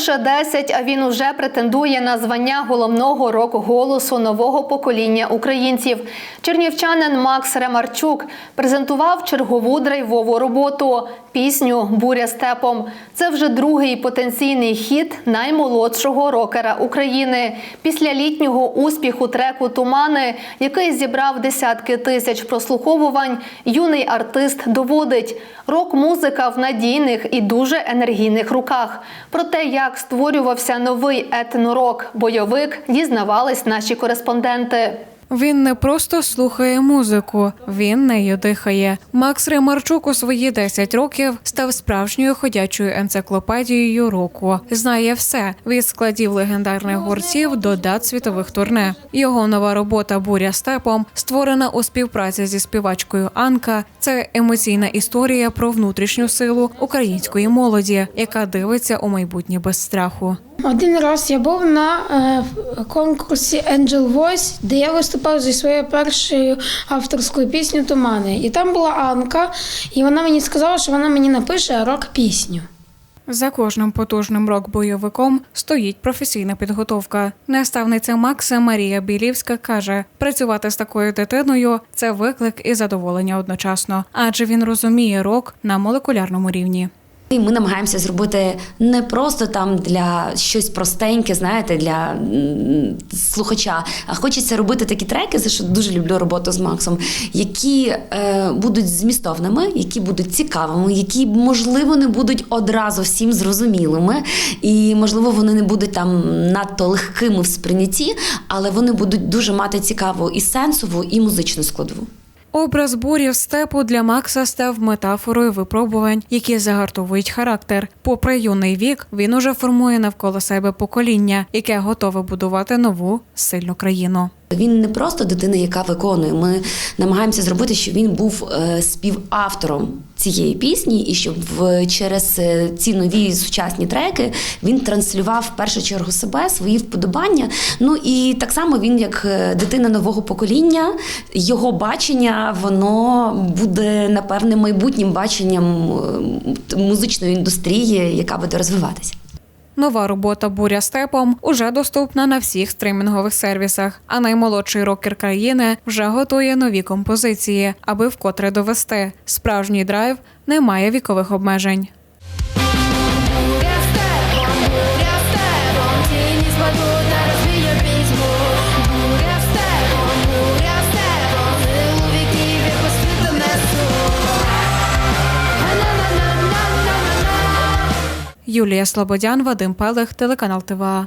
лише 10, а він уже претендує на звання головного рок-голосу нового покоління українців. Чернівчанин Макс Ремарчук презентував чергову драйвову роботу пісню Буря степом. Це вже другий потенційний хіт наймолодшого рокера України. Після літнього успіху треку Тумани, який зібрав десятки тисяч прослуховувань, юний артист доводить рок-музика в надійних і дуже енергійних руках. Про те, як створювався новий етнорок бойовик, дізнавались наші кореспонденти. Він не просто слухає музику, він нею дихає. Макс Ремарчук у свої 10 років став справжньою ходячою енциклопедією року. Знає все від складів легендарних гуртів до дат світових турне. Його нова робота Буря степом створена у співпраці зі співачкою Анка. Це емоційна історія про внутрішню силу української молоді, яка дивиться у майбутнє без страху. Один раз я був на е, конкурсі Angel Voice, де я виступав зі своєю першою авторською піснею Тумани. І там була Анка, і вона мені сказала, що вона мені напише рок-пісню. За кожним потужним рок-бойовиком стоїть професійна підготовка. Наставниця Макса Марія Білівська каже: працювати з такою дитиною це виклик і задоволення одночасно, адже він розуміє рок на молекулярному рівні. І ми намагаємося зробити не просто там для щось простеньке, знаєте, для слухача, а хочеться робити такі треки, за що дуже люблю роботу з Максом, які е, будуть змістовними, які будуть цікавими, які можливо не будуть одразу всім зрозумілими, і можливо вони не будуть там надто легкими в сприйнятті, але вони будуть дуже мати цікаву і сенсову, і музичну складову. Образ бурів степу для Макса став метафорою випробувань, які загартовують характер. Попри юний вік, він уже формує навколо себе покоління, яке готове будувати нову сильну країну. Він не просто дитина, яка виконує. Ми намагаємося зробити, щоб він був е, співавтором цієї пісні, і щоб в через е, ці нові сучасні треки він транслював в першу чергу себе, свої вподобання. Ну і так само він, як е, дитина нового покоління, його бачення воно буде напевне майбутнім баченням музичної індустрії, яка буде розвиватися. Нова робота Буря степом уже доступна на всіх стримінгових сервісах. А наймолодший рокер країни вже готує нові композиції, аби вкотре довести. Справжній драйв не має вікових обмежень. Юлія Слободян, Вадим Пелех, телеканал ТВА.